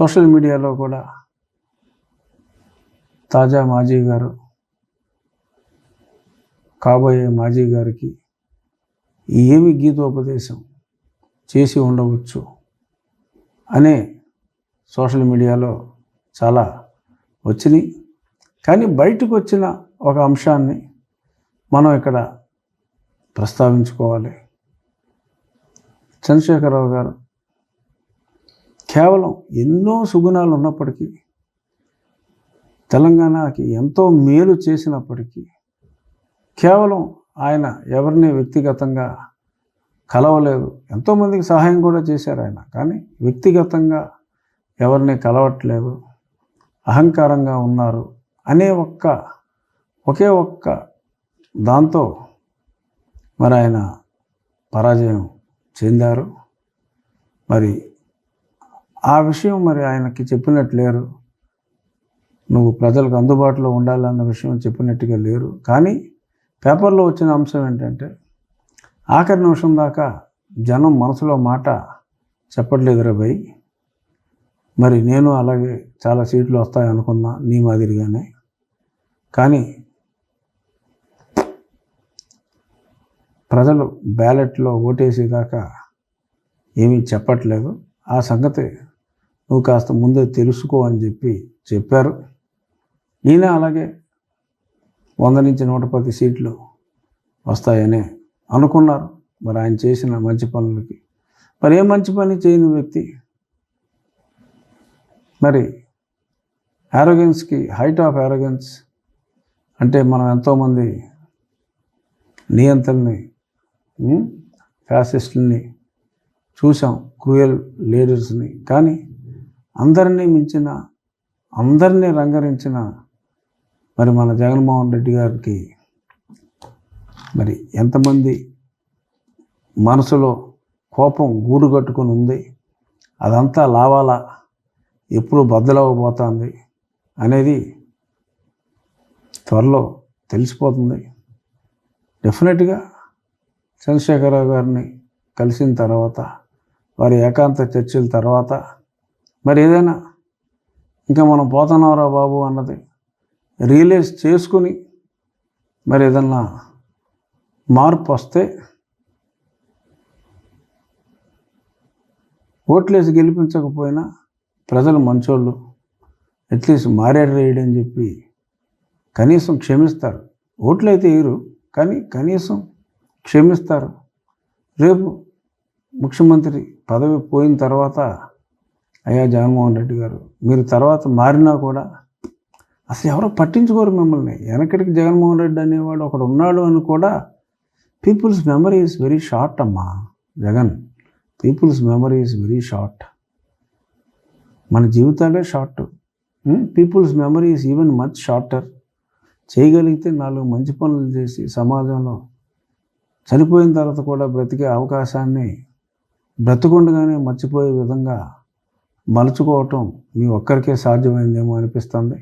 Social మీడియాలో కూడా తాజా మాజీ గారు కాబోయే మాజీ గారికి ఏమి గీతోపదేశం చేసి ఉండవచ్చు అనే సోషల్ మీడియాలో చాలా వచ్చినాయి. కానీ బయటకు వచ్చిన ఒక అంశాన్ని మనం ఇక్కడ ప్రస్తావించుకోవాలి. చంద్రశేఖరరావు గారు కేవలం ఎన్నో సుగుణాలు ఉన్నప్పటికీ తెలంగాణకి ఎంతో మేలు చేసినప్పటికీ కేవలం ఆయన ఎవరిని వ్యక్తిగతంగా కలవలేదు. ఎంతోమందికి సహాయం కూడా చేశారు ఆయన. కానీ వ్యక్తిగతంగా ఎవరిని కలవట్లేదు. అహంకారంగా ఉన్నారు అనే ఒక్క ఒకే ఒక్క దాంతో మరి ఆయన పరాజయం చెందారు. మరి ఆ విషయం మరి ఆయనకి చెప్పినట్టు లేరు. నువ్వు ప్రజలకు అందుబాటులో ఉండాలన్న విషయం చెప్పినట్టుగా లేరు. కానీ పేపర్లో వచ్చిన అంశం ఏంటంటే ఆఖరి నిమిషం దాకా జనం మనసులో మాట చెప్పట్లేదురా రబై మరి నేను అలాగే చాలా సీట్లు వస్తాయి అనుకున్నా నీ మాదిరిగానే. కానీ ప్రజలు బ్యాలెట్లో ఓటేసేదాకా ఏమీ చెప్పట్లేదు. ఆ సంగతి నువ్వు కాస్త ముందే తెలుసుకో అని చెప్పి చెప్పారు. ఈయన అలాగే వంద నుంచి నూట పది సీట్లు వస్తాయని అనుకున్నారు. మరి ఆయన చేసిన మంచి పనులకి. మరి ఏ మంచి పని చేయని వ్యక్తి? మరి యారోగెన్స్కి హైట్ ఆఫ్ యారోగెన్స్ అంటే మనం ఎంతోమంది నియంత్రణని ఫ్యాసిస్టుల్ని చూసాం క్రూయల్ లీడర్స్ని. కానీ అందరినీ మించిన అందరినీ రంగరించిన మరి మన జగన్మోహన్ రెడ్డి గారికి మరి ఎంతమంది మనసులో కోపం గూడు కట్టుకొని ఉంది అదంతా లావాలా ఎప్పుడు బద్దలవ్వబోతోంది అనేది త్వరలో తెలిసిపోతుంది. డెఫినెట్గా చంద్రశేఖరరావు గారిని కలిసిన తర్వాత వారి ఏకాంత చర్చల తర్వాత మరి ఏదైనా ఇంకా మనం పోతున్నారా బాబు అన్నది రియలైజ్ చేసుకుని మరి ఏదన్నా మార్పు వస్తే ఓట్లేసి గెలిపించకపోయినా ప్రజలు మంచోళ్ళు అట్లీస్ట్ మారాడు అని చెప్పి కనీసం క్షమిస్తారు. ఓట్లు అయితే వేయరు కానీ కనీసం క్షమిస్తారు. రేపు ముఖ్యమంత్రి పదవి పోయిన తర్వాత అయ్యా జగన్మోహన్ రెడ్డి గారు మీరు తర్వాత మారినా కూడా అసలు ఎవరో పట్టించుకోరు మిమ్మల్ని. వెనకటికి జగన్మోహన్ రెడ్డి అనేవాడు ఒకడు ఉన్నాడు అని కూడా people's memory is very short అమ్మా Jagan. People's memory is very short మన జీవితాలే short people's memory is even much shorter చేయగలిగితే నాలుగు మంచి పనులు చేసి సమాజంలో చనిపోయిన తర్వాత కూడా బ్రతికే అవకాశాన్ని బ్రతుకుండగానే మర్చిపోయే విధంగా మలుచుకోవటం మీ ఒక్కరికే సాధ్యమైందేమో అనిపిస్తుంది.